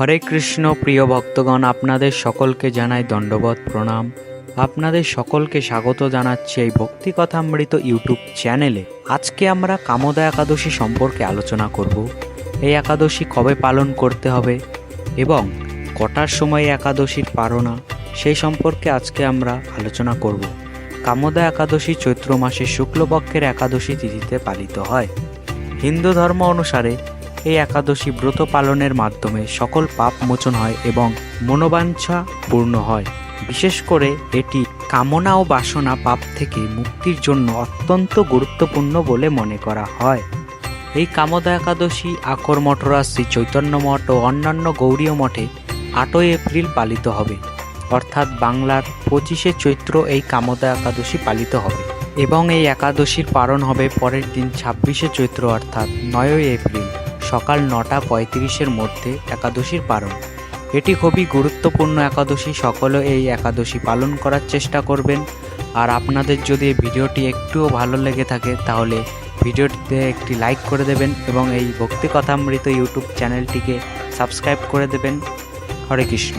হরে কৃষ্ণ, প্রিয় ভক্তগণ, আপনাদের সকলকে জানাই দণ্ডবত প্রণাম। আপনাদের সকলকে স্বাগত জানাচ্ছি এই ভক্তি কথামৃত ইউটিউব চ্যানেলে। আজকে আমরা কামদা একাদশী সম্পর্কে আলোচনা করব। এই একাদশী কবে পালন করতে হবে এবং কটার সময় একাদশীর পারণা সেই সম্পর্কে আজকে আমরা আলোচনা করব। কামদা একাদশী চৈত্র মাসের শুক্লপক্ষের একাদশী তিথিতে পালিত হয়। হিন্দু ধর্ম অনুসারে এই একাদশী ব্রত পালনের মাধ্যমে সকল পাপ মোচন হয় এবং মনোবাঞ্ছা পূর্ণ হয়। বিশেষ করে এটি কামনা ও বাসনা পাপ থেকে মুক্তির জন্য অত্যন্ত গুরুত্বপূর্ণ বলে মনে করা হয়। এই কামদা একাদশী, আকর মঠরা শ্রী চৈতন্য মঠ ও অন্যান্য গৌরীয় মঠে আটই এপ্রিল পালিত হবে। অর্থাৎ বাংলার পঁচিশে চৈত্র এই কামদা একাদশী পালিত হবে এবং এই একাদশীর পালন হবে পরের দিন ছাব্বিশে চৈত্র, অর্থাৎ নয়ই এপ্রিল। সকাল নটা পঁয়ত্রিশের মধ্যে একাদশীর পালন। এটি খুবই গুরুত্বপূর্ণ একাদশী, সকলে এই একাদশী পালন করার চেষ্টা করবেন। আর আপনাদের যদি ভিডিওটি একটুও ভালো লেগে থাকে, তাহলে ভিডিওটিতে একটি লাইক করে দেবেন এবং এই ভক্তি কথামৃত ইউটিউব চ্যানেলটিকে সাবস্ক্রাইব করে দেবেন। হরে কৃষ্ণ।